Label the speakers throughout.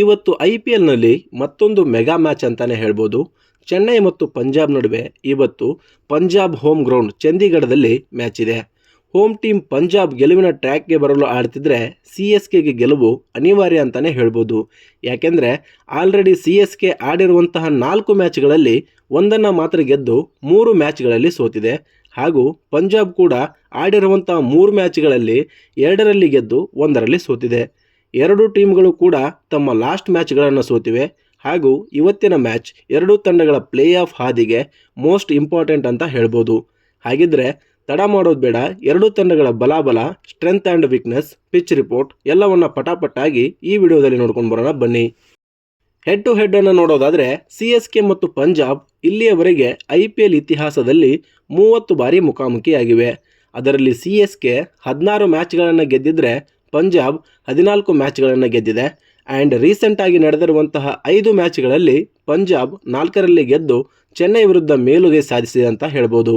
Speaker 1: ಇವತ್ತು I P ಎಲ್ನಲ್ಲಿ ಮತ್ತೊಂದು mega match ಅಂತಲೇ ಹೇಳ್ಬೋದು. ಚೆನ್ನೈ ಮತ್ತು ಪಂಜಾಬ್ ನಡುವೆ ಇವತ್ತು ಪಂಜಾಬ್ ಹೋಮ್ ಗ್ರೌಂಡ್ ಚಂಡೀಗಢದಲ್ಲಿ ಮ್ಯಾಚ್ ಇದೆ. ಹೋಮ್ ಟೀಮ್ ಪಂಜಾಬ್ ಗೆಲುವಿನ ಟ್ರ್ಯಾಕ್ಗೆ ಬರಲು ಆಡ್ತಿದ್ರೆ ಸಿ ಎಸ್ ಕೆಗೆ ಗೆಲುವು ಅನಿವಾರ್ಯ ಅಂತಲೇ ಹೇಳ್ಬೋದು. ಯಾಕೆಂದರೆ ಆಲ್ರೆಡಿ ಸಿ ಎಸ್ ಕೆ ಆಡಿರುವಂತಹ ನಾಲ್ಕು ಮ್ಯಾಚ್ಗಳಲ್ಲಿ ಒಂದನ್ನು ಮಾತ್ರ ಗೆದ್ದು ಮೂರು ಮ್ಯಾಚ್ಗಳಲ್ಲಿ ಸೋತಿದೆ. ಹಾಗೂ ಪಂಜಾಬ್ ಕೂಡ ಆಡಿರುವಂತಹ ಮೂರು ಮ್ಯಾಚ್ಗಳಲ್ಲಿ ಎರಡರಲ್ಲಿ ಗೆದ್ದು ಒಂದರಲ್ಲಿ ಸೋತಿದೆ. ಎರಡು ಟೀಮ್ಗಳು ಕೂಡ ತಮ್ಮ ಲಾಸ್ಟ್ ಮ್ಯಾಚ್ಗಳನ್ನು ಸೋತಿವೆ. ಹಾಗೂ ಇವತ್ತಿನ ಮ್ಯಾಚ್ ಎರಡೂ ತಂಡಗಳ ಪ್ಲೇ ಆಫ್ ಹಾದಿಗೆ ಮೋಸ್ಟ್ ಇಂಪಾರ್ಟೆಂಟ್ ಅಂತ ಹೇಳ್ಬೋದು. ಹಾಗಿದ್ರೆ ತಡ ಮಾಡೋದು ಬೇಡ. ಎರಡೂ ತಂಡಗಳ ಬಲಾಬಲ, strength and weakness, pitch report ಎಲ್ಲವನ್ನ ಪಟಾಪಟ್ಟಾಗಿ ಈ ವಿಡಿಯೋದಲ್ಲಿ ನೋಡ್ಕೊಂಡು ಬರೋಣ ಬನ್ನಿ. ಹೆಡ್ ಟು ಹೆಡ್ ಅನ್ನು ನೋಡೋದಾದರೆ ಸಿ ಎಸ್ ಕೆ ಮತ್ತು ಪಂಜಾಬ್ ಇಲ್ಲಿಯವರೆಗೆ ಐ ಪಿ ಎಲ್ ಇತಿಹಾಸದಲ್ಲಿ ಮೂವತ್ತು ಬಾರಿ ಮುಖಾಮುಖಿಯಾಗಿವೆ. ಅದರಲ್ಲಿ ಸಿ ಎಸ್ ಕೆ ಹದಿನಾರು ಮ್ಯಾಚ್ಗಳನ್ನು ಗೆದ್ದಿದ್ರೆ ಪಂಜಾಬ್ ಹದಿನಾಲ್ಕು ಮ್ಯಾಚ್ಗಳನ್ನು ಗೆದ್ದಿದೆ. ಆ್ಯಂಡ್ ರೀಸೆಂಟಾಗಿ ನಡೆದಿರುವಂತಹ ಐದು ಮ್ಯಾಚ್ಗಳಲ್ಲಿ ಪಂಜಾಬ್ ನಾಲ್ಕರಲ್ಲಿ ಗೆದ್ದು ಚೆನ್ನೈ ವಿರುದ್ಧ ಮೇಲುಗೈ ಸಾಧಿಸಿದೆ ಅಂತ ಹೇಳ್ಬೋದು.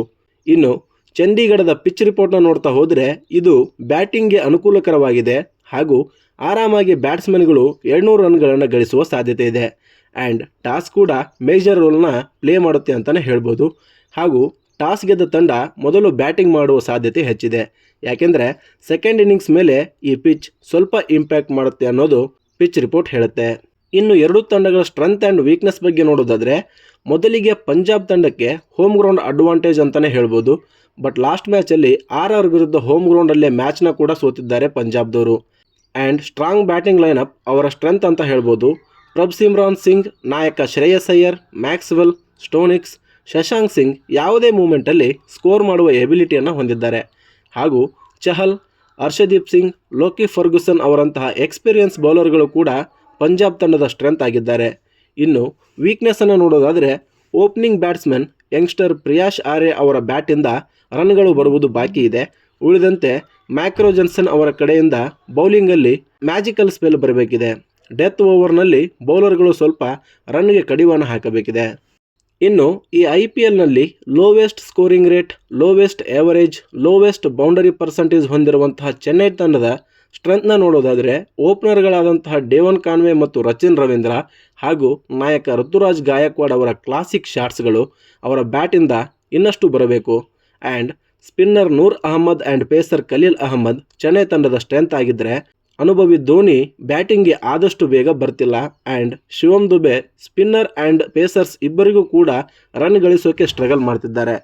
Speaker 1: ಇನ್ನು ಚಂಡೀಗಢದ ಪಿಚ್ ರಿಪೋರ್ಟ್ನ ನೋಡ್ತಾ ಹೋದರೆ ಇದು ಬ್ಯಾಟಿಂಗ್ಗೆ ಅನುಕೂಲಕರವಾಗಿದೆ. ಹಾಗೂ ಆರಾಮಾಗಿ ಬ್ಯಾಟ್ಸ್ಮನ್ಗಳು ಎರಡುನೂರು ರನ್ಗಳನ್ನು ಗಳಿಸುವ ಸಾಧ್ಯತೆ ಇದೆ. ಆ್ಯಂಡ್ ಟಾಸ್ ಕೂಡ ಮೇಜರ್ ರೋಲ್ನ ಪ್ಲೇ ಮಾಡುತ್ತೆ ಅಂತಲೇ ಹೇಳ್ಬೋದು. ಹಾಗೂ ಟಾಸ್ ಗೆದ್ದ ತಂಡ ಮೊದಲು ಬ್ಯಾಟಿಂಗ್ ಮಾಡುವ ಸಾಧ್ಯತೆ ಹೆಚ್ಚಿದೆ. ಯಾಕೆಂದರೆ ಸೆಕೆಂಡ್ ಇನ್ನಿಂಗ್ಸ್ ಮೇಲೆ ಈ ಪಿಚ್ ಸ್ವಲ್ಪ ಇಂಪ್ಯಾಕ್ಟ್ ಮಾಡುತ್ತೆ ಅನ್ನೋದು ಪಿಚ್ ರಿಪೋರ್ಟ್ ಹೇಳುತ್ತೆ. ಇನ್ನು ಎರಡೂ ತಂಡಗಳ ಸ್ಟ್ರೆಂತ್ ಆ್ಯಂಡ್ ವೀಕ್ನೆಸ್ ಬಗ್ಗೆ ನೋಡೋದಾದರೆ ಮೊದಲಿಗೆ ಪಂಜಾಬ್ ತಂಡಕ್ಕೆ ಹೋಮ್ ಗ್ರೌಂಡ್ ಅಡ್ವಾಂಟೇಜ್ ಅಂತಲೇ ಹೇಳ್ಬೋದು. ಬಟ್ ಲಾಸ್ಟ್ ಮ್ಯಾಚಲ್ಲಿ ಆರ್ ಆರ್ ವಿರುದ್ಧ ಹೋಮ್ ಗ್ರೌಂಡಲ್ಲೇ ಮ್ಯಾಚ್ನ ಕೂಡ ಸೋತಿದ್ದಾರೆ ಪಂಜಾಬ್ದವರು. ಆ್ಯಂಡ್ ಸ್ಟ್ರಾಂಗ್ ಬ್ಯಾಟಿಂಗ್ ಲೈನಪ್ ಅವರ ಸ್ಟ್ರೆಂತ್ ಅಂತ ಹೇಳ್ಬೋದು. ಪ್ರಭ್ ಸಿಮ್ರಾನ್ ಸಿಂಗ್, ನಾಯಕ ಶ್ರೇಯಸ್ ಅಯ್ಯರ್, ಮ್ಯಾಕ್ಸ್ವೆಲ್, ಸ್ಟೋನಿಕ್ಸ್ ಶಶಾಂಕ್ ಸಿಂಗ್ ಯಾವುದೇ ಮೂಮೆಂಟಲ್ಲಿ ಸ್ಕೋರ್ ಮಾಡುವ ಎಬಿಲಿಟಿಯನ್ನು ಹೊಂದಿದ್ದಾರೆ. ಹಾಗೂ ಚಹಲ್, ಹರ್ಷದೀಪ್ ಸಿಂಗ್, ಲೋಕಿ ಫರ್ಗುಸನ್ ಅವರಂತಹ ಎಕ್ಸ್ಪೀರಿಯನ್ಸ್ ಬೌಲರ್ಗಳು ಕೂಡ ಪಂಜಾಬ್ ತಂಡದ ಸ್ಟ್ರೆಂತ್ ಆಗಿದ್ದಾರೆ. ಇನ್ನು ವೀಕ್ನೆಸ್ಸನ್ನು ನೋಡೋದಾದರೆ opening batsman youngster Priyansh Arya ಅವರ ಬ್ಯಾಟಿಂದ ರನ್ಗಳು ಬರುವುದು ಬಾಕಿ ಇದೆ. ಉಳಿದಂತೆ ಮ್ಯಾಕ್ರೋ ಜನ್ಸನ್ ಅವರ ಕಡೆಯಿಂದ ಬೌಲಿಂಗಲ್ಲಿ ಮ್ಯಾಜಿಕಲ್ ಸ್ಪೆಲ್ ಬರಬೇಕಿದೆ. ಡೆತ್ ಓವರ್ನಲ್ಲಿ ಬೌಲರ್ಗಳು ಸ್ವಲ್ಪ ರನ್ಗೆ ಕಡಿವಾಣ ಹಾಕಬೇಕಿದೆ. ಇನ್ನು, ಈ I P ಎಲ್ನಲ್ಲಿ lowest scoring rate lowest average lowest boundary percentage ಹೊಂದಿರುವಂತಹ ಚೆನ್ನೈ ತಂಡದ ಸ್ಟ್ರೆಂತ್ನ ನೋಡೋದಾದರೆ ಓಪನರ್ಗಳಾದಂತಹ ಡೇವನ್ ಕಾನ್ವೆ ಮತ್ತು ರಚಿನ್ ರವೀಂದ್ರ ಹಾಗೂ ನಾಯಕ ಋತುರಾಜ್ ಗಾಯಕ್ವಾಡ್ ಅವರ ಕ್ಲಾಸಿಕ್ ಶಾಟ್ಸ್ಗಳು ಅವರ ಬ್ಯಾಟಿಂದ ಇನ್ನಷ್ಟು ಬರಬೇಕು. And spinner Noor Ahmad and pacer Khaleel Ahmed Chennai ತಂಡದ ಸ್ಟ್ರೆಂತ್ ಆಗಿದ್ದರೆ ಅನುಭವಿ ಧೋನಿ ಬ್ಯಾಟಿಂಗ್ಗೆ ಆದಷ್ಟು ಬೇಗ ಬರ್ತಿಲ್ಲ and Shivam Dube, spinner and pacers ಇಬ್ಬರಿಗೂ ಕೂಡ ರನ್ ಗಳಿಸೋಕೆ ಸ್ಟ್ರಗಲ್ ಮಾಡ್ತಿದ್ದಾರೆ.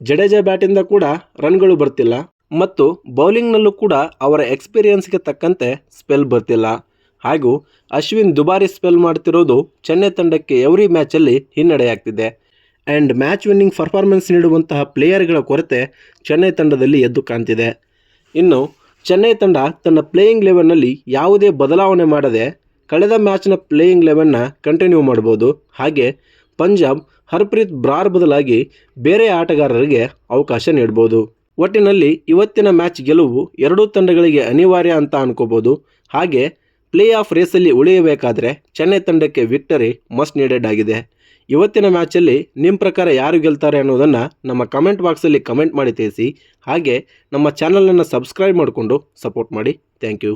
Speaker 1: ಜಡೇಜಾ ಬ್ಯಾಟಿಂದ ಕೂಡ ರನ್ಗಳು ಬರ್ತಿಲ್ಲ ಮತ್ತು ಬೌಲಿಂಗ್ನಲ್ಲೂ ಕೂಡ ಅವರ ಎಕ್ಸ್ಪೀರಿಯನ್ಸ್ಗೆ ತಕ್ಕಂತೆ ಸ್ಪೆಲ್ ಬರ್ತಿಲ್ಲ. ಹಾಗೂ ಅಶ್ವಿನ್ ದುಬಾರಿ ಸ್ಪೆಲ್ ಮಾಡ್ತಿರೋದು ಚೆನ್ನೈ ತಂಡಕ್ಕೆ ಎವ್ರಿ ಮ್ಯಾಚಲ್ಲಿ ಹಿನ್ನಡೆಯಾಗ್ತಿದೆ. ಆ್ಯಂಡ್ ಮ್ಯಾಚ್ ವಿನ್ನಿಂಗ್ ಪರ್ಫಾರ್ಮೆನ್ಸ್ ನೀಡುವಂತಹ ಪ್ಲೇಯರ್ಗಳ ಕೊರತೆ ಚೆನ್ನೈ ತಂಡದಲ್ಲಿ ಎದ್ದು ಕಾಣ್ತಿದೆ. ಇನ್ನು ಚೆನ್ನೈ ತಂಡ ತನ್ನ ಪ್ಲೇಯಿಂಗ್ ಲೆವೆನ್ನಲ್ಲಿ ಯಾವುದೇ ಬದಲಾವಣೆ ಮಾಡದೆ ಕಳೆದ ಮ್ಯಾಚ್ನ ಪ್ಲೇಯಿಂಗ್ ಲೆವೆನ್ನ ಕಂಟಿನ್ಯೂ ಮಾಡ್ಬೋದು ಹಾಗೆ ಪಂಜಾಬ್ ಹರ್ಪ್ರೀತ್ ಬ್ರಾರ್ ಬದಲಾಗಿ ಬೇರೆ ಆಟಗಾರರಿಗೆ ಅವಕಾಶ ನೀಡ್ಬೋದು ಒಟ್ಟಿನಲ್ಲಿ ಇವತ್ತಿನ ಮ್ಯಾಚ್ ಗೆಲುವು ಎರಡೂ ತಂಡಗಳಿಗೆ ಅನಿವಾರ್ಯ ಅಂತ ಅನ್ಕೋಬೋದು ಹಾಗೆ ಪ್ಲೇ ಆಫ್ ರೇಸಲ್ಲಿ ಉಳಿಯಬೇಕಾದರೆ ಚೆನ್ನೈ ತಂಡಕ್ಕೆ ವಿಕ್ಟರಿ ಮಸ್ಟ್ ನೀಡೆಡ್ ಆಗಿದೆ. ಇವತ್ತಿನ ಮ್ಯಾಚಲ್ಲಿ ನಿಮ್ಮ ಪ್ರಕಾರ ಯಾರು ಗೆಲ್ತಾರೆ ಅನ್ನೋದನ್ನು ನಮ್ಮ ಕಮೆಂಟ್ ಬಾಕ್ಸಲ್ಲಿ ಕಮೆಂಟ್ ಮಾಡಿ ತಿಳಿಸಿ. ಹಾಗೆ ನಮ್ಮ ಚಾನಲನ್ನು ಸಬ್ಸ್ಕ್ರೈಬ್ ಮಾಡಿಕೊಂಡು ಸಪೋರ್ಟ್ ಮಾಡಿ. Thank you.